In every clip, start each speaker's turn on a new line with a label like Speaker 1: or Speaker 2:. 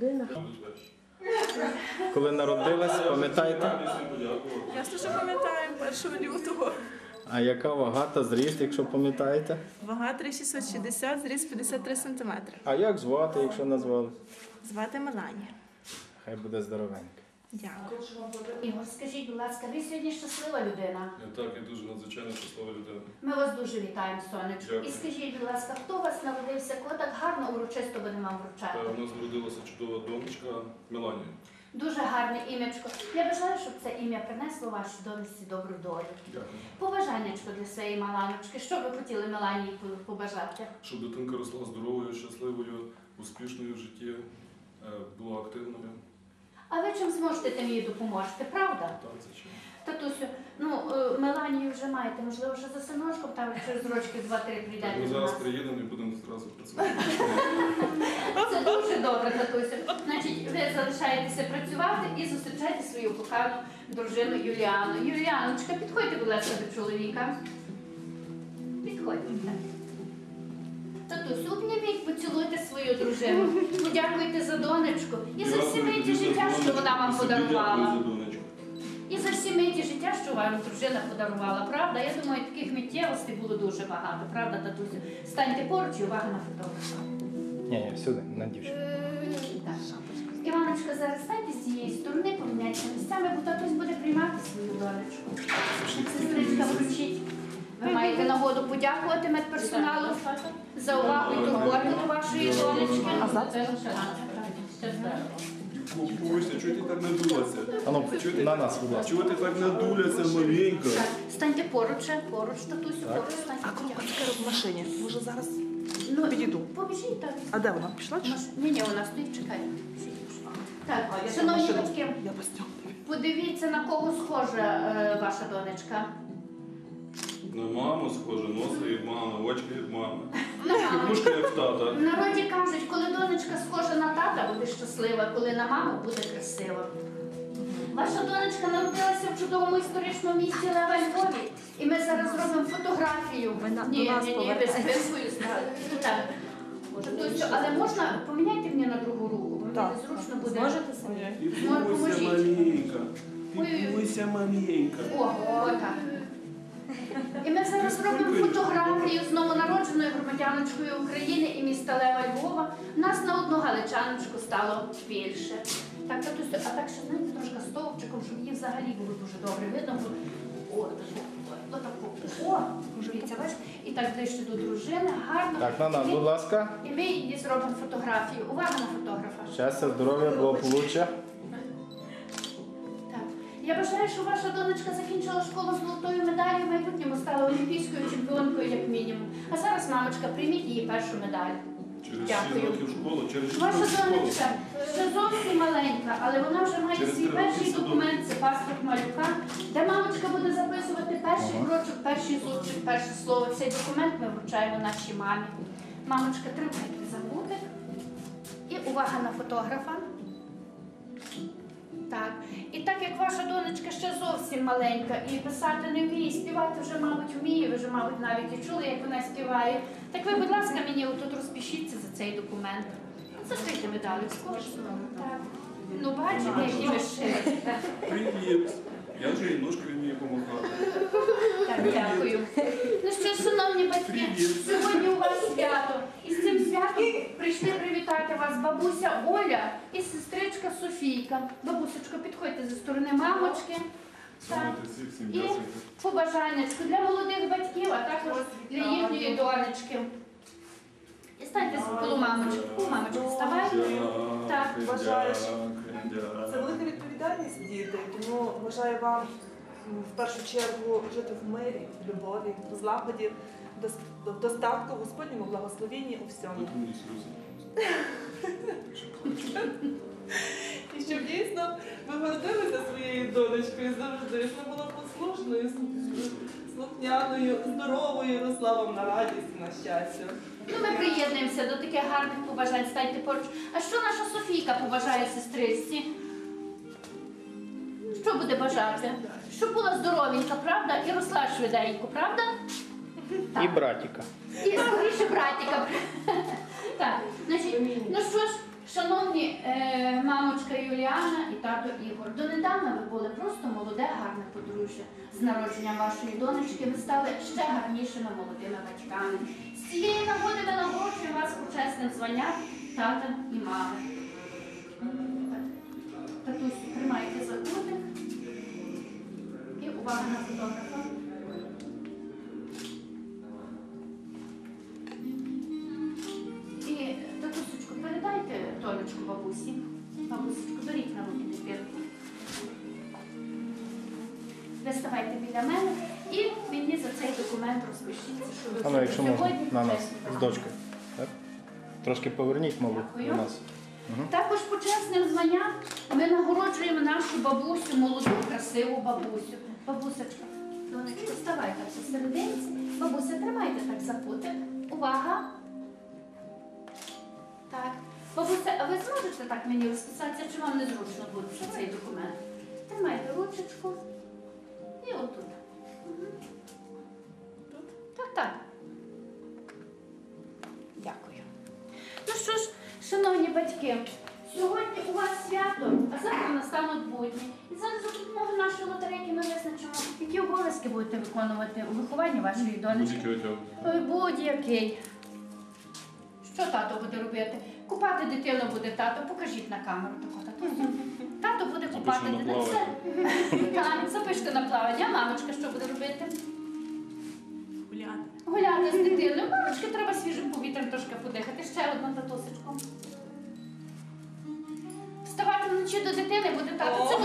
Speaker 1: Значить
Speaker 2: йдіть
Speaker 1: так.
Speaker 2: сюди на
Speaker 3: Коли народилась, пам'ятаєте?
Speaker 4: Ясно, що пам'ятаємо 1 лютого.
Speaker 3: А яка вага та зріст, якщо пам'ятаєте?
Speaker 4: Вага 3660, зріст 53 см.
Speaker 3: А як звати, якщо назвали?
Speaker 4: Звати Меланія.
Speaker 3: Хай буде здоровенька.
Speaker 4: Дякую.
Speaker 1: Ігор, скажіть, будь ласка, ви сьогодні щаслива людина?
Speaker 5: Я так, я дуже надзвичайно щаслива людина.
Speaker 1: Ми вас дуже вітаємо, сонечко.
Speaker 5: Дякую.
Speaker 1: І скажіть, будь ласка, хто у вас народився, коли так гарно урочисто будемо вам
Speaker 5: Та у нас народилася чудова донечка Меланія.
Speaker 1: Дуже гарне ім'ячко. Я бажаю, щоб це ім'я принесло вашій донечці добру долю.
Speaker 5: Дякую.
Speaker 1: Побажаннячко для своєї маланочки. Що ви хотіли Меланії побажати?
Speaker 5: Щоб дитинка росла здоровою, щасливою, успішною в житті, е, була активною.
Speaker 1: А ви чим зможете, тим їй допоможете, правда?
Speaker 5: Так, звичайно.
Speaker 1: Татусю, ну е, Меланію вже маєте, можливо, що за синочком там через рочки 2-3
Speaker 5: Так,
Speaker 1: прийдете
Speaker 5: ми зараз приїдемо і будемо зразу працювати.
Speaker 1: Це дуже добре, татусю. Значить, ви залишаєтеся працювати і зустрічаєте свою кохану дружину Юліану. Юліаночка, підходьте, будь ласка, до чоловіка. Підходьте. Татусю, обніміть, поцілуйте свою дружину. Подякуйте за донечку і за всі миті життя, що вона вам подарувала. І за всі миті життя, що вам дружина подарувала, правда? Я думаю, таких миттєвостей було дуже багато, правда, татусю? Станьте поруч і увага на фотографа.
Speaker 3: Ні, ні, сюди, на дівчину.
Speaker 1: Так. Іваночка, зараз станьте з цієї сторони, поміняйте місцями, бо татусь буде приймати свою донечку. Сестричка, вручіть. Ви маєте нагоду подякувати медперсоналу за увагу і турботу до вашої донечки. А
Speaker 5: чого ти так надулася?
Speaker 3: А ну, на нас, будь ласка.
Speaker 5: Чого ти так надуляся, маленька?
Speaker 1: Станьте поруч, поруч, татусю, поруч, станьте.
Speaker 4: А цукерок в машині. Може зараз.
Speaker 1: Ну,
Speaker 4: Підійду.
Speaker 1: Побіжіть так.
Speaker 4: А де вона? Пішла чи? що?
Speaker 1: Ні, ні, вона стоїть, чекає. Так, шановні батьки,
Speaker 4: Я постійно.
Speaker 1: подивіться, на кого схожа е, ваша донечка.
Speaker 5: На маму схоже, носа як мама, очки як мама.
Speaker 1: На маму.
Speaker 5: Вушка як тата.
Speaker 1: В народі кажуть, коли донечка схожа на тата, буде щаслива, коли на маму буде красива. Ваша донечка народилася в чудовому історичному місті Лева Львові. І ми зараз зробимо фотографію.
Speaker 4: Ви на-
Speaker 1: ні,
Speaker 4: нас
Speaker 1: ні, ні, ви
Speaker 4: повертайтесь.
Speaker 1: Так. Тобто, але можна поміняйте мені на другу руку, бо мені
Speaker 4: Так.
Speaker 1: незручно буде.
Speaker 4: Зможете самі?
Speaker 1: Поможіть.
Speaker 5: маленька.
Speaker 1: Ой-ой-ой.
Speaker 5: Піпуся маленька.
Speaker 1: О, отак. І ми зараз зробимо фотографію з новонародженою громадяночкою України і міста Лева Львова. Нас на одну галичаночку стало більше. Так, татусю, а так ще знаєте, трошки стовпчиком, щоб її взагалі було дуже добре видно. бо- О, отаку. О, дивіться, бачите? І так ближче до дружини, гарно.
Speaker 3: Так, на нас, будь ласка.
Speaker 1: І ми її зробимо фотографію. Увага на фотографа.
Speaker 3: Щастя, здоров'я, благополуччя.
Speaker 1: Я бажаю, що ваша донечка закінчила школу з золотою медаллю, в майбутньому стала олімпійською чемпіонкою, як мінімум. А зараз, мамочка, прийміть її першу медаль.
Speaker 5: Через
Speaker 1: Дякую.
Speaker 5: 6 років школи, через 6
Speaker 1: Ваша
Speaker 5: років
Speaker 1: донечка ще зовсім маленька, але вона вже має
Speaker 5: Через
Speaker 1: свій
Speaker 5: три роки
Speaker 1: перший
Speaker 5: садок.
Speaker 1: документ, це паспорт малюка, де мамочка буде записувати перший крочок, перший зубчик, перше слово. Цей документ ми вручаємо нашій мамі. Мамочка, тримайте забутик. І увага на фотографа. Так. І так як ваша донечка ще зовсім маленька і писати не вміє, і співати вже, мабуть, вміє, ви вже, мабуть, навіть і чули, як вона співає. Так ви, будь ласка, мені отут розпишіться за цей документ. Зашийте медалі, скоро. Так. Ну, бачите, які ви ще.
Speaker 5: Привіт. Я вже і ножкою вмію помахати.
Speaker 1: Так, дякую. Ну що, шановні батьки,
Speaker 5: Привіт.
Speaker 1: сьогодні у вас свято. І з цим святом прийшли привітати вас бабуся Оля і сестричка Софійка. Бабусечко, підходьте зі сторони мамочки. Так. І побажаннячко для молодих батьків, а також для їхньої донечки. І станьте коло мамочки. Коло мамочки вставайте. Так,
Speaker 5: Дякую,
Speaker 4: Це велика відповідальність діти, тому бажаю вам в першу чергу жити в мирі, в любові, в злагоді, в достатку, в Господньому благословенні у всьому. І щоб дійсно ви гордилися своєю донечкою завжди, щоб була послушною, слухняною, здоровою, росла вам на радість, на щастя.
Speaker 1: Ну, ми приєднуємося до таких гарних побажань. Станьте поруч. А що наша Софійка побажає сестричці? Що буде бажати? Щоб була здоровенька, правда? І росла швиденько, правда?
Speaker 3: І братіка.
Speaker 1: І скоріше братіка. Так, значить, ну що ж, шановні е, мамочка Юліана і тато Ігор, донедавна ви були просто молоде, гарне подружжя. З народженням вашої донечки ви стали ще гарнішими молодими батьками. З цієї нагоди ми нагороджуємо вас почесним званням тата і мами. І увага на фотографа. І татусечку, передайте донечку бабусі. Бабусечку, беріть на руки дитинку. Ви ставайте біля мене і мені за цей документ розпишіться, що ви
Speaker 3: А якщо можна,
Speaker 1: сьогодні
Speaker 3: на нас з дочкою. Так? Трошки поверніть, мабуть,
Speaker 1: Дякую.
Speaker 3: до нас.
Speaker 1: Також почесним званням ми нагороджуємо нашу бабусю, молоду, красиву бабусю. Бабусечка, донечко, ставайте посерединці. Бабуся, тримайте так за кутик. Увага. Так. Бабуся, а ви зможете так мені розписатися, чи вам незручно буде цей документ? Тримайте ручечку. І отут. Мгм. Так, так. Шановні сьогодні у вас свято, а завтра настануть будні. І зараз за допомогою нашої лотерейки ми визначимо, які обов'язки будете виконувати у вихованні вашої донечки.
Speaker 5: Будь-який.
Speaker 1: Ой, будь-який. Що тато буде робити? Купати дитину буде тато. Покажіть на камеру таку татусю. Тато буде купати дитину. Так, запишете на плавання. А мамочка що буде робити?
Speaker 4: Гуляти.
Speaker 1: Гуляти з дитиною. Мамочки треба свіжим повітрям трошки подихати. Ще одну татусечку. Вставати вночі до дитини буде тато. Це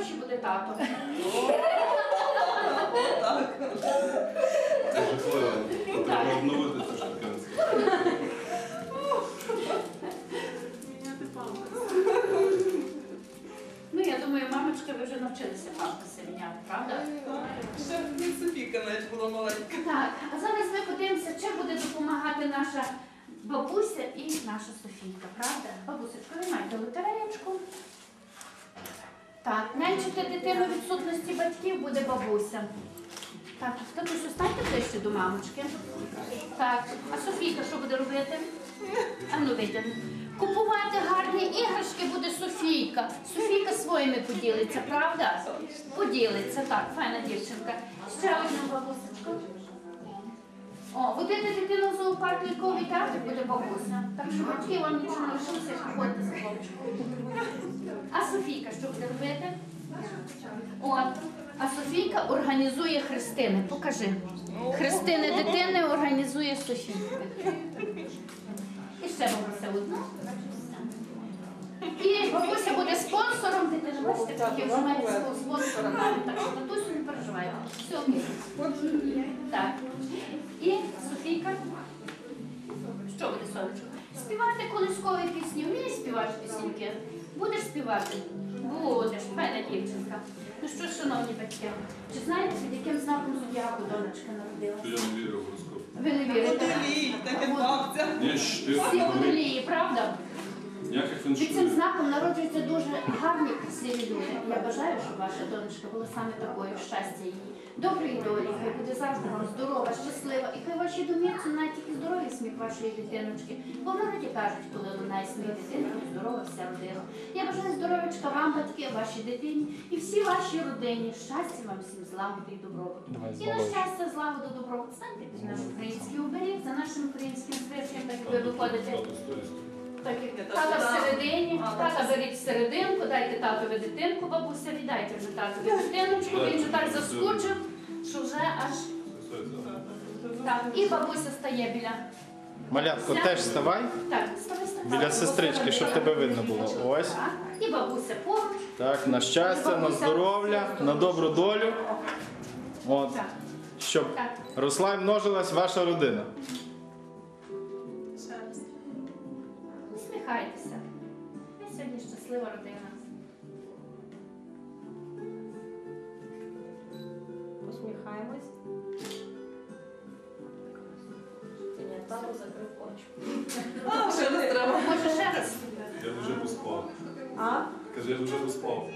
Speaker 1: гроші буде тато.
Speaker 5: Це жахливо. Треба обновити цю штукенцію.
Speaker 4: Міняти памперс.
Speaker 1: Ну, я думаю, мамочка, ви вже навчилися памперси міняти, правда?
Speaker 4: Ще мені Софійка навіть була маленька.
Speaker 1: Так, а зараз ми подивимося, чим буде допомагати наша бабуся і наша Софійка, правда? Бабусечко, ви маєте лотереєчку. Так, нянчити дитину в відсутності батьків буде бабуся. Так, татусю, станьте ближче до мамочки. Так, а Софійка що буде робити? А ну витягни. Купувати гарні іграшки буде Софійка. Софійка своїми поділиться, правда? Поділиться, так, файна дівчинка. Ще одну бабусечку. О, водити дитину в зоопарк ліковий театр буде бабуся. Так що батьки вам нічого не лишилося, ходьте за хлопчиком. А Софійка що буде робити? От. А Софійка організує хрестини. Покажи. Хрестини дитини організує Софійка. І ще бабуся одну. І бабуся буде спонсором дитини. Бачите, такі вже свого спонсора. Так що татусю не переживайте. Все окей. Так. І Софійка. Що буде, сонечко? Співати колискові пісні. Вмієш співати пісеньки? Будеш співати? Будеш, файна дівчинка. Ну що, ж, шановні батьки, чи знаєте, під яким знаком зодіаку донечка народилася?
Speaker 5: я не вірю в гороскоп.
Speaker 1: Ви не вірите?
Speaker 4: Водолій, так як бабця.
Speaker 5: Ні, ж ти.
Speaker 1: Всі водолії, правда?
Speaker 5: Ніяких
Speaker 1: Під цим знаком народжуються дуже гарні, красиві люди. Я бажаю, щоб ваша донечка була саме такою щастя її. Доброї долі, хай буде завжди вам здорова, щаслива, і хай ваші домівці навіть тільки здоровий сміх вашої дитиночки. Бо в народі кажуть, коли лунає сміх дитини, то здорова вся родина. Я бажаю здоров'ячка вам, батьки, вашій дитині і всій вашій родині. Щастя вам всім злагоди і добробуту.
Speaker 3: Давай
Speaker 1: І на щастя, злагоду, добробут. Станьте під наш український оберіг за нашим українським святом, так як ви виходите.
Speaker 4: Тата
Speaker 1: всередині, тата беріть серединку, дайте татові дитинку, бабуся, віддайте вже татові дитиночку, він вже так заскучив, що вже аж так. І бабуся стає біля.
Speaker 3: Малятко, теж вставай.
Speaker 1: Так, ставай, ставай.
Speaker 3: Біля сестрички, щоб тебе видно було. Ось.
Speaker 1: Так. І бабуся поруч.
Speaker 3: Так, на щастя, на здоров'я, на добру долю. От.
Speaker 1: Так,
Speaker 3: Щоб
Speaker 1: так.
Speaker 3: росла і множилась ваша родина.
Speaker 1: Сьогодні щаслива родина.
Speaker 2: Посміхаємось. Ні, закрив очі.
Speaker 4: А, вже не треба.
Speaker 1: Може ще раз?
Speaker 5: Я вже поспав.
Speaker 2: А?
Speaker 5: Каже, я вже поспав.